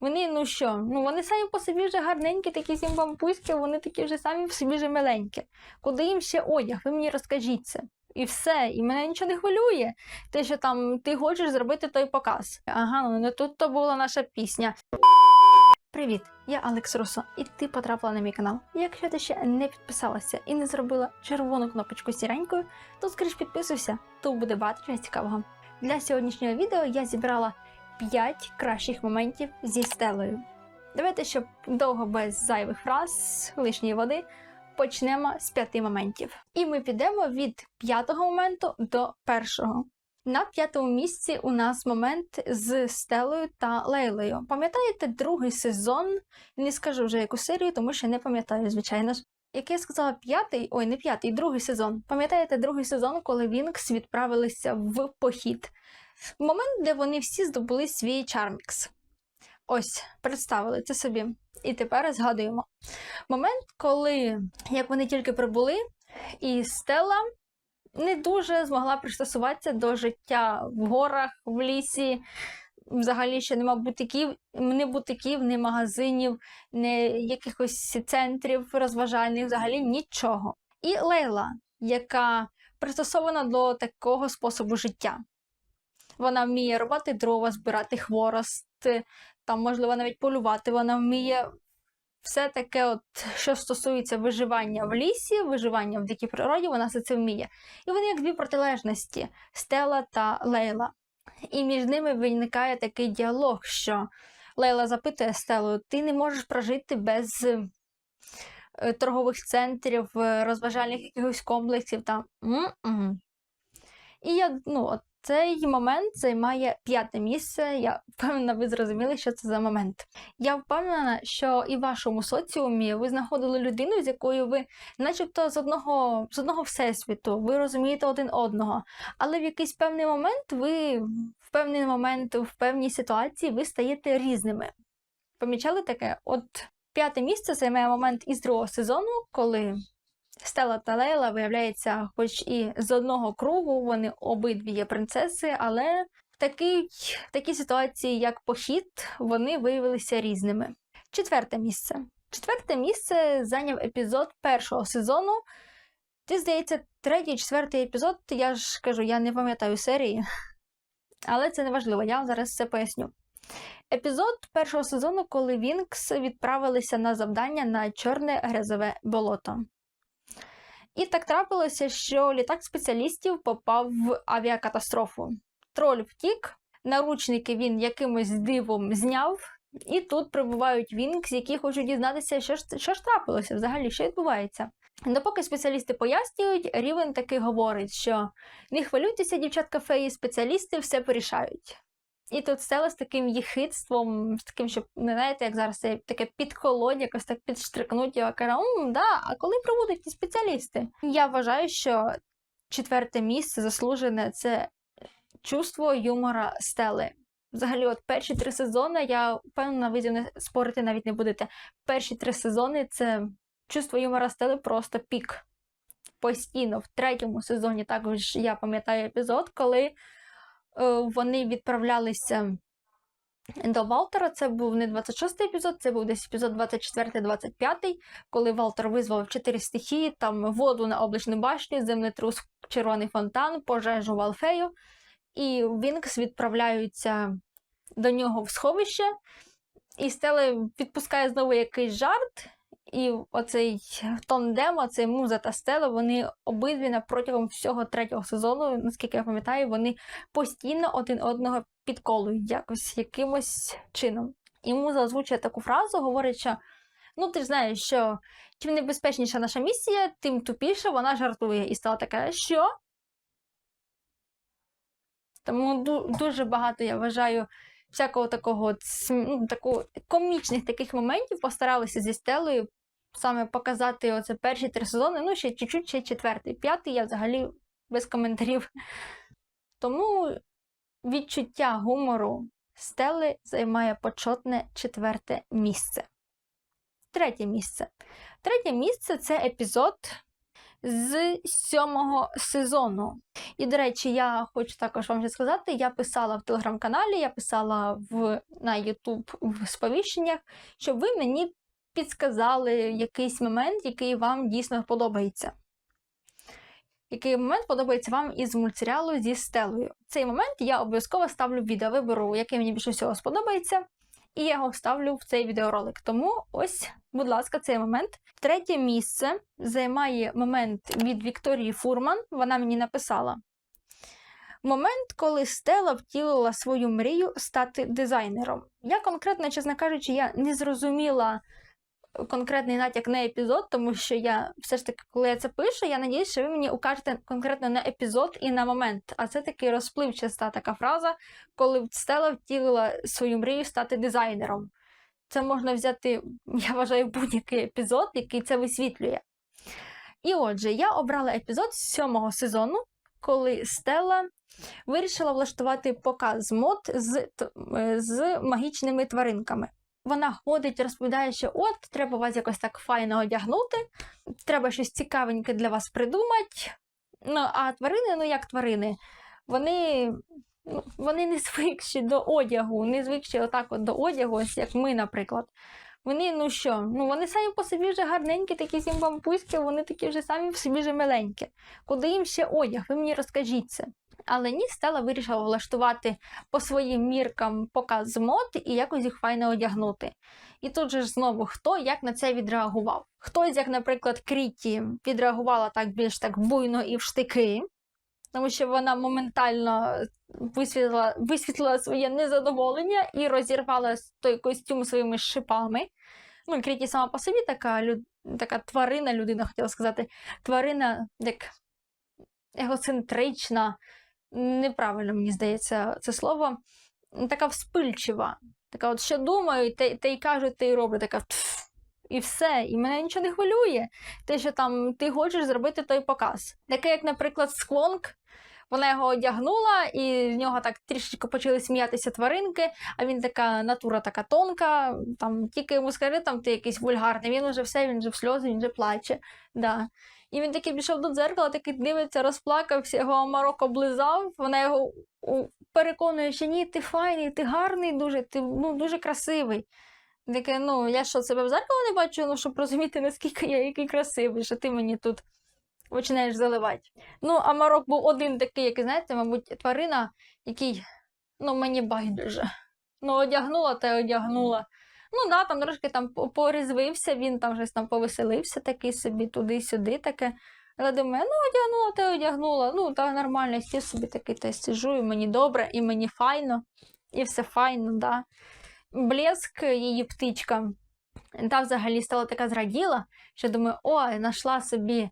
Вони, ну що, ну вони самі по собі вже гарненькі, такі сімбампуські, вони такі вже самі в собі вже миленькі. Куди їм ще одяг? Ви мені розкажіть це. І все, і мене нічого не хвилює. Те, що там ти хочеш зробити той показ. Ага, ну не тут то була наша пісня. Привіт, я Алекс Русо, і ти потрапила на мій канал. Якщо ти ще не підписалася і не зробила червону кнопочку сіренькою, то скоріш підписуйся, тут буде багато чогось цікавого. Для сьогоднішнього відео я зібрала 5 кращих моментів зі стелею. Давайте, щоб довго без зайвих фраз, лишньої води, почнемо з п'яти моментів. І ми підемо від п'ятого моменту до першого. На п'ятому місці у нас момент з Стелою та Лейлою. Пам'ятаєте другий сезон? Не скажу вже яку серію, тому що не пам'ятаю, звичайно ж. Як я сказала, п'ятий, ой, не п'ятий, другий сезон. Пам'ятаєте другий сезон, коли Вінкс відправилися в похід? Момент, де вони всі здобули свій Чармікс. Ось, представили це собі. І тепер згадуємо. Момент, коли як вони тільки прибули, і Стелла не дуже змогла пристосуватися до життя в горах, в лісі. Взагалі ще нема бутиків, не бутиків, ні магазинів, ні якихось центрів розважальних, взагалі нічого. І Лейла, яка пристосована до такого способу життя. Вона вміє рубати дрова, збирати хворост, там, можливо, навіть полювати. Вона вміє все таке, от, що стосується виживання в лісі, виживання в дикій природі, вона все це вміє. І вони як дві протилежності Стела та Лейла. І між ними виникає такий діалог, що Лейла запитує Стелу: ти не можеш прожити без е, торгових центрів, е, розважальних якихось комплексів там. М-м. І я, ну, от цей момент займає п'яте місце. Я впевнена, ви зрозуміли, що це за момент. Я впевнена, що і в вашому соціумі ви знаходили людину, з якою ви, начебто, з одного з одного всесвіту, ви розумієте один одного. Але в якийсь певний момент ви в певний момент, в певній ситуації ви стаєте різними. Помічали таке? От п'яте місце займає момент із другого сезону, коли. Стела та Лейла, виявляється, хоч і з одного кругу, вони обидві є принцеси, але в такій, такій ситуації, як похід, вони виявилися різними. Четверте місце. Четверте місце зайняв епізод першого сезону. Ти, здається, третій, четвертий епізод, я ж кажу, я не пам'ятаю серії, але це не важливо, я вам зараз все поясню. Епізод першого сезону, коли Вінкс відправилися на завдання на чорне грязове болото. І так трапилося, що літак спеціалістів попав в авіакатастрофу. Троль втік, наручники він якимось дивом зняв, і тут прибувають Вінкс, які хочуть дізнатися, що ж що ж трапилося взагалі, що відбувається. Допоки спеціалісти пояснюють, рівень таки говорить, що не хвилюйтеся, дівчатка феї, спеціалісти все порішають. І тут Стела з таким їхидством, з таким, що не знаєте, як зараз це таке підколонь, якось так підштрикнуть його каже, «М, да, а коли прибудуть ті спеціалісти? Я вважаю, що четверте місце заслужене це чувство юмора Стели. Взагалі, от перші три сезони, я впевнена, ви зі мною спорити навіть не будете. Перші три сезони це чувство юмора Стели просто пік. Постійно, в третьому сезоні також я пам'ятаю епізод, коли. Е, вони відправлялися до Валтера. Це був не 26-й епізод, це був десь епізод 24-25, коли Валтер визвав чотири стихії, там воду на облачну башню, землетрус, червоний фонтан, пожежу в Алфею. І Вінкс відправляються до нього в сховище, і Стеле відпускає знову якийсь жарт. І оцей тандем, оцей муза та стела, вони обидві протягом всього третього сезону, наскільки я пам'ятаю, вони постійно один одного підколують якось якимось чином. І муза озвучує таку фразу, говорить, що ну ти ж знаєш, що чим небезпечніша наша місія, тим тупіше вона жартує. І стала така, що? Тому дуже багато я вважаю всякого такого ну, такого комічних таких моментів постаралися зі стелею саме показати оце перші три сезони, ну ще чуть-чуть, ще четвертий. П'ятий я взагалі без коментарів. Тому відчуття гумору стели займає почетне четверте місце. Третє місце. Третє місце це епізод, з сьомого сезону. І, до речі, я хочу також вам вже сказати: я писала в телеграм-каналі, я писала в, на YouTube в сповіщеннях, щоб ви мені підсказали якийсь момент, який вам дійсно подобається. Який момент подобається вам із мультсеріалу зі Стелою? Цей момент я обов'язково ставлю відео. Виберу, який мені більше всього сподобається, і я його вставлю в цей відеоролик. Тому ось, будь ласка, цей момент. Третє місце займає момент від Вікторії Фурман. Вона мені написала. Момент, коли Стела втілила свою мрію стати дизайнером. Я конкретно, чесно кажучи, я не зрозуміла конкретний натяк на епізод, тому що я все ж таки, коли я це пишу, я надіюсь, що ви мені укажете конкретно на епізод і на момент. А це таки розпливчаста така фраза, коли Стела втілила свою мрію стати дизайнером. Це можна взяти, я вважаю, будь-який епізод, який це висвітлює. І отже, я обрала епізод з сьомого сезону, коли Стелла вирішила влаштувати показ мод з, з магічними тваринками. Вона ходить, розповідає, що от треба вас якось так файно одягнути, треба щось цікавеньке для вас придумати. Ну, а тварини, ну як тварини, вони, ну, вони не звикші до одягу, не звикші отак от до одягу, ось як ми, наприклад. Вони, ну що, ну вони самі по собі вже гарненькі, такі зімбампуські, вони такі вже самі по собі вже миленькі. Куди їм ще одяг? Ви мені розкажіть це. Але ні, Стела вирішила влаштувати по своїм міркам показ мод і якось їх файно одягнути. І тут же знову хто як на це відреагував. Хтось, як, наприклад, Кріті, відреагувала так більш так буйно і в штики, тому що вона моментально висвітлила, висвітлила своє незадоволення і розірвала той костюм своїми шипами. Ну, Кріті сама по собі така, люд... така тварина, людина хотіла сказати, тварина як егоцентрична, неправильно мені здається це слово, така вспильчива. Така, от що думаю, те, те й кажу, те й роблю, така «Тф», і все. І мене нічого не хвилює. Те, що там ти хочеш зробити той показ. Таке, як, наприклад, склонк. Вона його одягнула, і з нього так трішечки почали сміятися тваринки, а він така натура така тонка, там тільки йому скажи, там ти якийсь вульгарний, він вже все, він вже в сльози, він вже плаче. Да. І він такий пішов до дзеркала, такий дивиться, розплакався, його Марок облизав, вона його переконує, що ні, ти файний, ти гарний дуже, ти ну, дуже красивий. Таке, ну, я що, себе в зеркало не бачу, ну, щоб розуміти, наскільки я який красивий, що ти мені тут починаєш заливати. Ну, а Марок був один такий, який, знаєте, мабуть, тварина, який, ну, мені байдуже. Ну, одягнула та й одягнула. Ну, да, там трошки там по- порізвився, він там щось там повеселився такий собі туди-сюди таке. Але думаю, ну одягнула, й одягнула. Ну, та нормально, сів собі такий та й сиджу, і мені добре, і мені файно, і все файно, да. Блеск, її птичка, та взагалі стала така зраділа, що думаю, ой, знайшла собі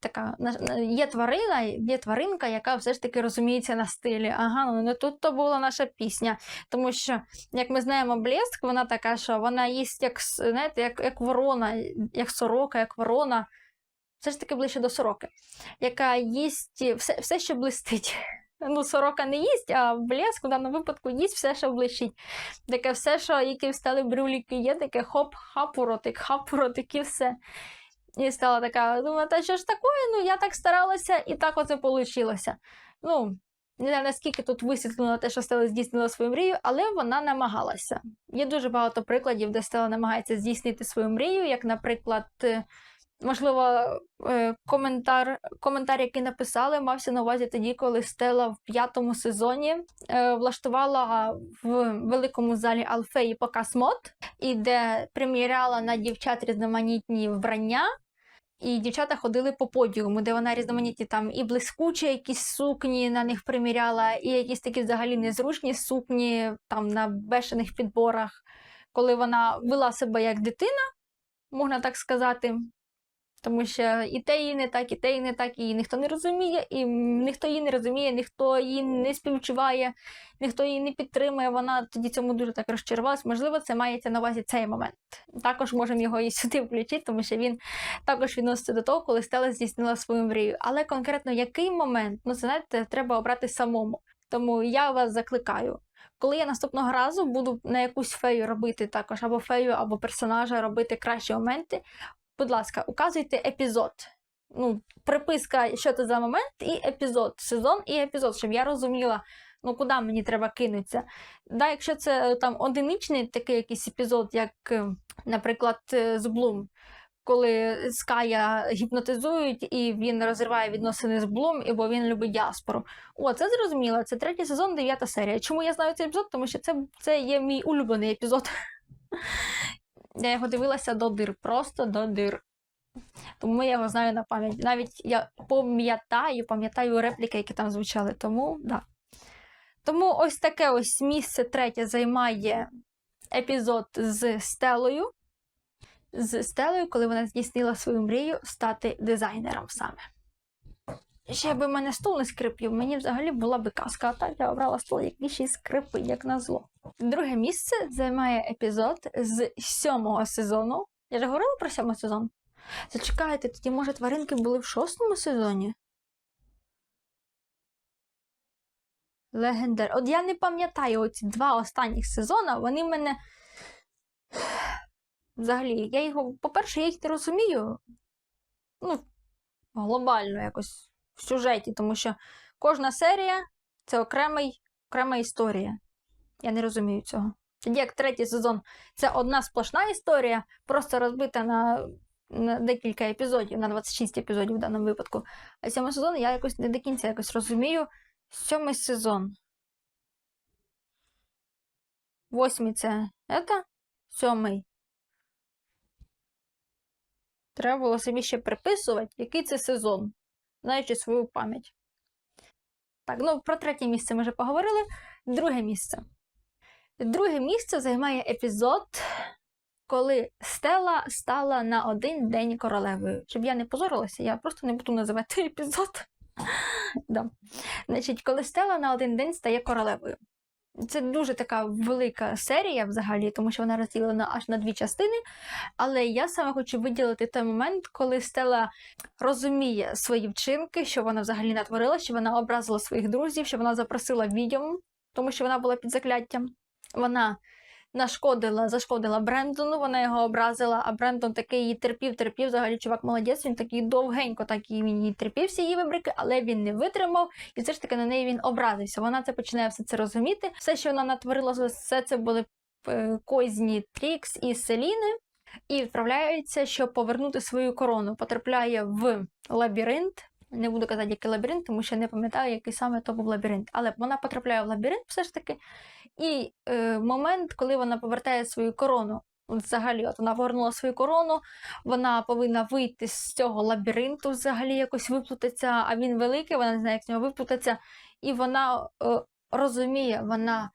така є тварина, є тваринка, яка все ж таки розуміється на стилі. Ага, ну не тут то була наша пісня. Тому що, як ми знаємо, блеск, вона така, що вона їсть як, знаєте, як, як ворона, як сорока, як ворона. Все ж таки ближче до сороки, яка їсть все, все що блистить. Ну, сорока не їсть, а блеск в даному випадку їсть все, що блищить. Таке все, що які встали брюліки є, таке хоп, хапуротик, хапуротик і все. І стала така, думаю, та що ж таке? Ну, я так старалася, і так оце вийшло. Ну, не знаю, наскільки тут висвітлено те, що Стела здійснила свою мрію, але вона намагалася. Є дуже багато прикладів, де Стела намагається здійснити свою мрію, як, наприклад, е, можливо, е, коментар, коментар, який написали, мався на увазі тоді, коли Стела в п'ятому сезоні е, влаштувала в великому залі Алфеї показ мод, і де приміряла на дівчат різноманітні вбрання. І дівчата ходили по подіуму, де вона різноманітні там і блискучі якісь сукні на них приміряла, і якісь такі взагалі незручні сукні там на бешених підборах, коли вона вела себе як дитина, можна так сказати. Тому що і те її не так, і те її не так, і ніхто не розуміє, і ніхто її не розуміє, ніхто її не співчуває, ніхто її не підтримує. Вона тоді цьому дуже так розчарувалась. Можливо, це мається на увазі цей момент. Також можемо його і сюди включити, тому що він також відноситься до того, коли Стела здійснила свою мрію. Але конкретно який момент, ну це знаєте, треба обрати самому. Тому я вас закликаю. Коли я наступного разу буду на якусь фею робити також або фею, або персонажа робити кращі моменти, будь ласка, указуйте епізод. ну, приписка, що це за момент, і епізод, сезон і епізод, щоб я розуміла, ну куди мені треба кинутися. Да, якщо це е, там одиничний такий якийсь епізод, як, е, наприклад, е, з Блум, коли Ская гіпнотизують і він розриває відносини з Блум, бо він любить діаспору. О, це зрозуміло. Це третій сезон, дев'ята серія. Чому я знаю цей епізод? Тому що це, це є мій улюблений епізод. Я його дивилася до дир, просто до дир. Тому я його знаю на пам'ять. Навіть я пам'ятаю, пам'ятаю репліки, які там звучали. Тому, да. Тому ось таке ось місце третє займає епізод з Стелою. З Стелою, коли вона здійснила свою мрію стати дизайнером саме. Ще би в мене стул не скрипів, мені взагалі була би казка, а так я обрала стол, який ще й скрипить, як назло. Друге місце займає епізод з сьомого сезону. Я ж говорила про сьомий сезон? Зачекайте, тоді, може, тваринки були в шостому сезоні? Легендар. От я не пам'ятаю оці два останніх сезони, вони мене. Взагалі, я його, по-перше, я їх не розумію. Ну, глобально якось в сюжеті, тому що кожна серія це окремий, окрема історія. Я не розумію цього. Тоді як третій сезон це одна сплошна історія, просто розбита на, на декілька епізодів, на 26 епізодів в даному випадку. А сьомий сезон я якось не до кінця якось розумію. Сьомий сезон. Восьмий це это? Сьомий. Треба було собі ще приписувати, який це сезон, знаючи свою пам'ять. Так, ну про третє місце ми вже поговорили. Друге місце. Друге місце займає епізод, коли Стела стала на один день королевою. Щоб я не позорилася, я просто не буду називати епізод. да. Значить, коли Стела на один день стає королевою. Це дуже така велика серія взагалі, тому що вона розділена аж на дві частини. Але я саме хочу виділити той момент, коли Стела розуміє свої вчинки, що вона взагалі натворила, що вона образила своїх друзів, що вона запросила відьом, тому що вона була під закляттям. Вона нашкодила, зашкодила Брендону, вона його образила, а Брендон такий її терпів, терпів. Взагалі, чувак молодець, він такий довгенько, так і він її терпів всі її вибрики, але він не витримав, і все ж таки на неї він образився. Вона це починає все це розуміти. Все, що вона натворила, все це були е, козні Трікс і Селіни. І відправляється, щоб повернути свою корону. Потрапляє в лабіринт. Не буду казати, який лабіринт, тому що не пам'ятаю, який саме то був лабіринт. Але вона потрапляє в лабіринт все ж таки. І е, момент, коли вона повертає свою корону. Взагалі, от вона повернула свою корону, вона повинна вийти з цього лабіринту, взагалі якось виплутатися, а він великий, вона не знає, як з нього виплутатися. І вона е, розуміє, вона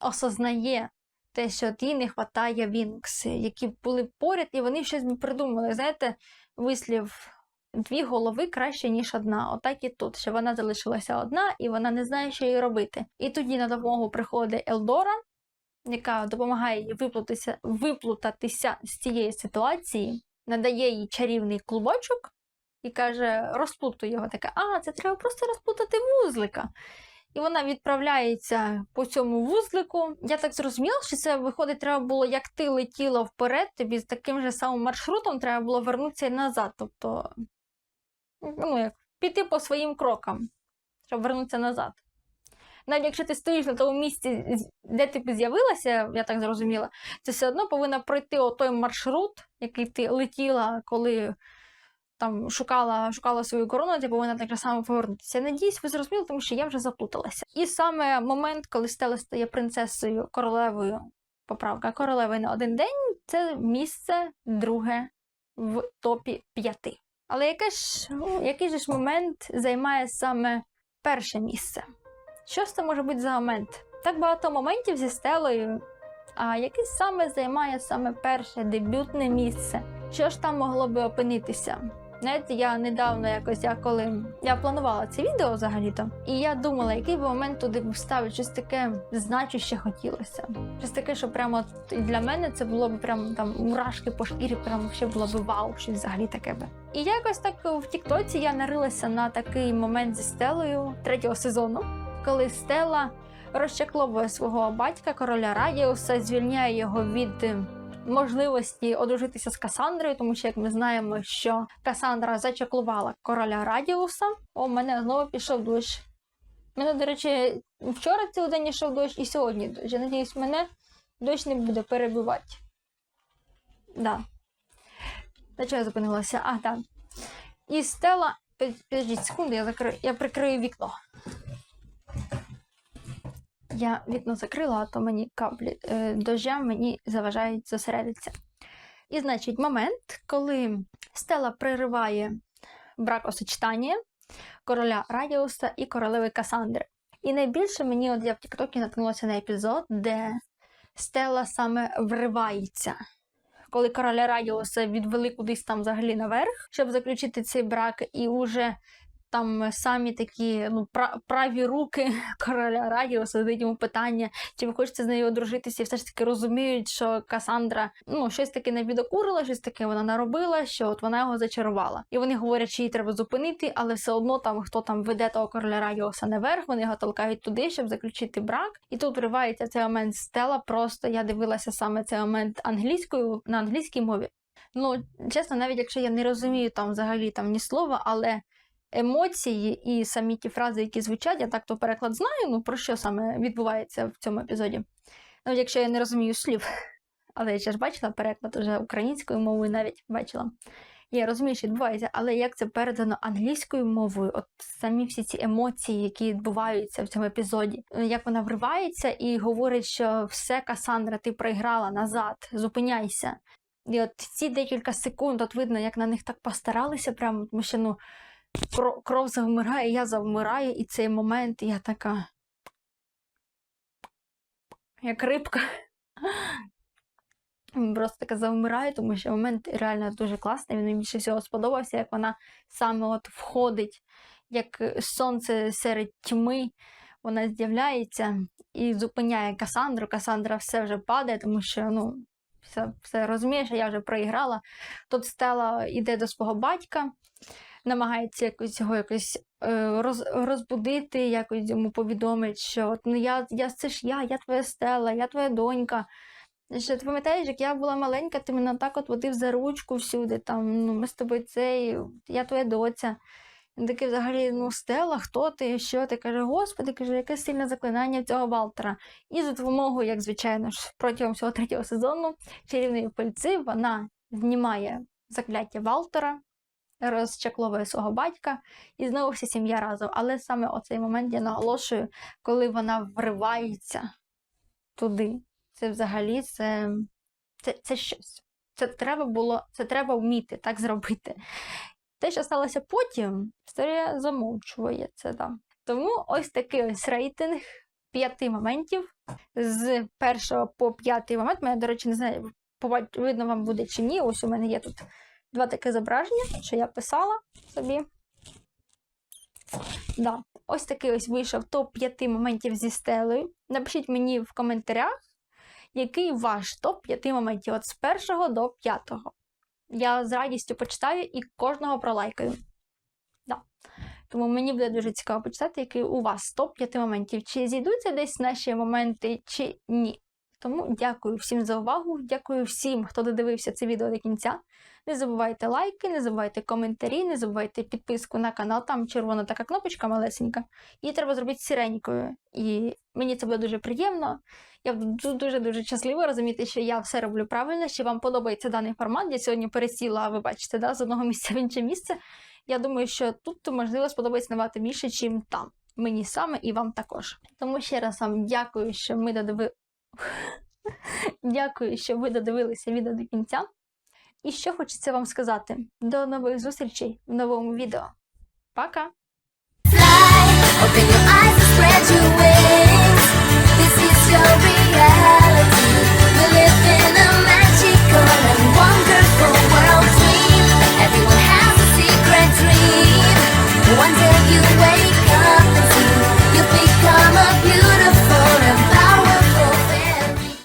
осознає те, що їй не вистачає Вінкс, які були поряд, і вони щось придумали. Знаєте, вислів дві голови краще, ніж одна. Отак і тут, що вона залишилася одна, і вона не знає, що їй робити. І тоді на допомогу приходить Елдора, яка допомагає їй виплутатися, виплутатися з цієї ситуації, надає їй чарівний клубочок і каже: розплутуй його. Така, а, це треба просто розплутати вузлика. І вона відправляється по цьому вузлику. Я так зрозуміла, що це виходить, треба було, як ти летіла вперед, тобі з таким же самим маршрутом треба було вернутися і назад. Тобто, ну, як піти по своїм крокам, щоб вернутися назад. Навіть якщо ти стоїш на тому місці, де ти з'явилася, я так зрозуміла, ти все одно повинна пройти той маршрут, який ти летіла, коли там шукала шукала свою корону, ти повинна так само повернутися. Надіюсь, ви зрозуміли, тому що я вже заплуталася. І саме момент, коли Стела стає принцесою королевою, поправка королевою на один день, це місце друге в топі п'яти. Але яке ж, ну, який же ж момент займає саме перше місце? Що ж це може бути за момент? Так багато моментів зі стелою. А який саме займає саме перше дебютне місце? Що ж там могло би опинитися? Знаєте, я недавно якось я коли я планувала це відео взагалі-то, і я думала, який би момент туди вставити щось таке значуще хотілося. Щось таке, що прямо для мене це було б прям там мурашки по шкірі, прямо ще було б вау, щось взагалі таке би. І якось так в Тіктоці я нарилася на такий момент зі стелею третього сезону, коли Стела розчакловує свого батька, короля Радіуса, звільняє його від можливості одружитися з Касандрою, тому що, як ми знаємо, що Касандра зачаклувала короля Радіуса. О, мене знову пішов дощ. Мене, до речі, вчора цілий день йшов дощ і сьогодні дощ. Я надіюсь, мене дощ не буде перебивати. Да. На чого я зупинилася? А, так. І Стела. Підождіть секунду, я закрию, я прикрию вікно. Я вікно закрила, а то мені каплі е, дождя мені заважають зосередитися. І, значить, момент, коли Стела пририває бракосочетання короля Радіуса і королеви Касандри. І найбільше мені, от я в Тіктокі наткнулася на епізод, де Стела саме вривається. Коли короля Радіуса відвели кудись там взагалі наверх, щоб заключити цей брак, і уже там самі такі ну, пра- праві руки короля Радіуса задають йому питання, чи ви хочете з нею одружитися, і все ж таки розуміють, що Касандра ну, щось таке не відокурила, щось таке вона наробила, що от вона його зачарувала. І вони говорять, що її треба зупинити, але все одно там хто там веде того короля Радіуса наверх, вони його толкають туди, щоб заключити брак. І тут вривається цей момент Стела. Просто я дивилася саме цей момент англійською на англійській мові. Ну, чесно, навіть якщо я не розумію там взагалі там ні слова, але емоції і самі ті фрази, які звучать, я так то переклад знаю, ну про що саме відбувається в цьому епізоді. Навіть якщо я не розумію слів, але я ще ж бачила переклад уже українською мовою, навіть бачила. Я розумію, що відбувається, але як це передано англійською мовою, от самі всі ці емоції, які відбуваються в цьому епізоді, як вона вривається і говорить, що все, Касандра, ти проіграла назад, зупиняйся. І от ці декілька секунд, от видно, як на них так постаралися, прямо, тому що ну, кров, завмирає, я завмираю, і цей момент я така. Як рибка. Просто така завмираю, тому що момент реально дуже класний. Він мені більше всього сподобався, як вона саме от входить, як сонце серед тьми, вона з'являється і зупиняє Касандру. Касандра все вже падає, тому що ну, все, все розуміє, що я вже проіграла. Тут Стела йде до свого батька, намагається якось його якось е, роз, розбудити, якось йому повідомить, що от, ну, я, я, це ж я, я твоя стела, я твоя донька. Що ти пам'ятаєш, як я була маленька, ти мене так от водив за ручку всюди, там, ну, ми з тобою цей, я твоя доця. Він такий взагалі, ну, Стела, хто ти, що ти? Каже, Господи, каже, яке сильне заклинання цього Валтера. І за допомогою, як звичайно ж, протягом всього третього сезону чарівної пальці вона знімає закляття Валтера, розчакловує свого батька, і знову вся сім'я разом. Але саме оцей момент я наголошую, коли вона вривається туди. Це взагалі це, це, це щось. Це треба було, це треба вміти так зробити. Те, що сталося потім, історія замовчує це. Да. Тому ось такий ось рейтинг п'яти моментів. З першого по п'ятий момент. Мене, до речі, не знаю, видно вам буде чи ні. Ось у мене є тут два таке зображення, що я писала собі. Да. Ось такий ось вийшов топ 5 моментів зі стелею. Напишіть мені в коментарях, який ваш топ 5 моментів от з першого до п'ятого. Я з радістю почитаю і кожного пролайкаю. Да. Тому мені буде дуже цікаво почитати, який у вас топ 5 моментів. Чи зійдуться десь наші моменти, чи ні. Тому дякую всім за увагу. Дякую всім, хто додивився це відео до кінця. Не забувайте лайки, не забувайте коментарі, не забувайте підписку на канал. Там червона така кнопочка малесенька. Її треба зробити сіренькою. І мені це буде дуже приємно. Я дуже-дуже щаслива розуміти, що я все роблю правильно, що вам подобається даний формат. Я сьогодні пересіла, ви бачите, да, з одного місця в інше місце. Я думаю, що тут можливо сподобається набагато більше, ніж там. Мені саме і вам також. Тому ще раз вам дякую, що ми додиви... Дякую, що ви додивилися відео до кінця. І що хочеться вам сказати. До нових зустрічей в новому відео. Пока! One day you wake up and see you've become a